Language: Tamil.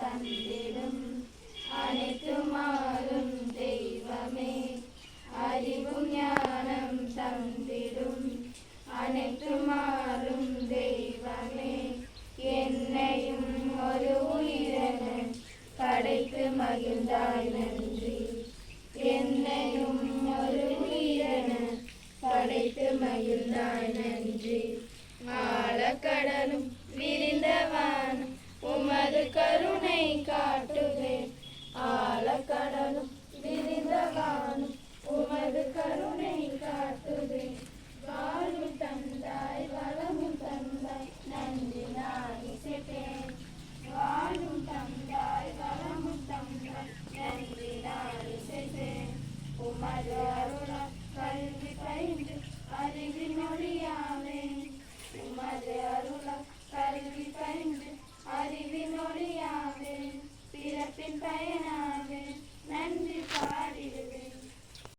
தந்திடும். அனைத்துமாறும் தெய்வமே அறிவும் ஞானம் தந்திடும். அனைத்துமாறும் தெய்வமே என்னையும் ஒரு உயிரென படைத்து மகிழ்ந்தாய் நன்றி. என்னையும் ஒரு உயிரென படைத்து மகிழ்ந்தாய் நன்றி. ஆழக்கடலும் விரிந்தவான் பயனாக நன்றி